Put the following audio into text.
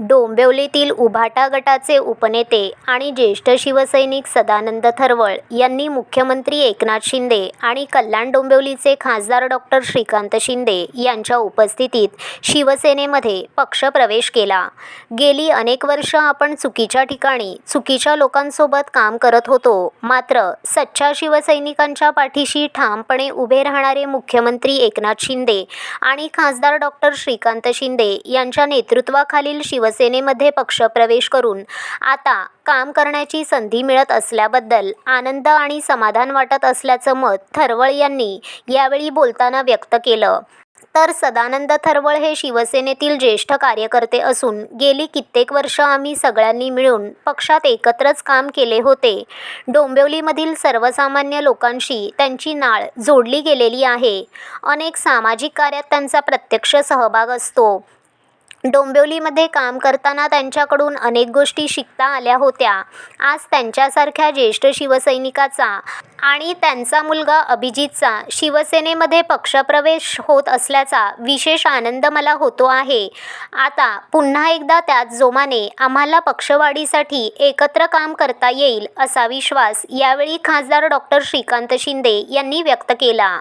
डोंबिवलीतील उभाटा गटाचे उपनेते आणि ज्येष्ठ शिवसैनिक सदानंद थरवळ यांनी मुख्यमंत्री एकनाथ शिंदे आणि कल्याण डोंबिवलीचे खासदार डॉक्टर श्रीकांत शिंदे यांच्या उपस्थितीत शिवसेनेमध्ये पक्षप्रवेश केला. गेली अनेक वर्ष आपण चुकीच्या ठिकाणी चुकीच्या लोकांसोबत काम करत होतो. मात्र सच्च्या शिवसैनिकांच्या पाठीशी ठामपणे उभे राहणारे मुख्यमंत्री एकनाथ शिंदे आणि खासदार डॉक्टर श्रीकांत शिंदे यांच्या नेतृत्वाखालील शिव शिवसेनेमध्ये पक्षप्रवेश करून आता काम करण्याची संधी मिळत असल्याबद्दल आनंद आणि समाधान वाटत असल्याचं मत थरवळ यांनी यावेळी बोलताना व्यक्त केलं. तर सदानंद थरवळ हे शिवसेनेतील ज्येष्ठ कार्यकर्ते असून गेली कित्येक वर्ष आम्ही सगळ्यांनी मिळून पक्षात एकत्रच काम केले होते. डोंबिवलीमधील सर्वसामान्य लोकांशी त्यांची नाळ जोडली गेलेली आहे. अनेक सामाजिक कार्यात त्यांचा प्रत्यक्ष सहभाग असतो. डोंबिवलीमध्ये काम करताना त्यांच्याकडून अनेक गोष्टी शिकता आल्या होत्या. आज त्यांच्यासारख्या ज्येष्ठ शिवसैनिकाचा आणि त्यांचा मुलगा अभिजितचा शिवसेनेमध्ये पक्षप्रवेश होत असल्याचा विशेष आनंद मला होतो आहे. आता पुन्हा एकदा त्याच जोमाने आम्हाला पक्षवाढीसाठी एकत्र काम करता येईल असा विश्वास यावेळी खासदार डॉक्टर श्रीकांत शिंदे यांनी व्यक्त केला.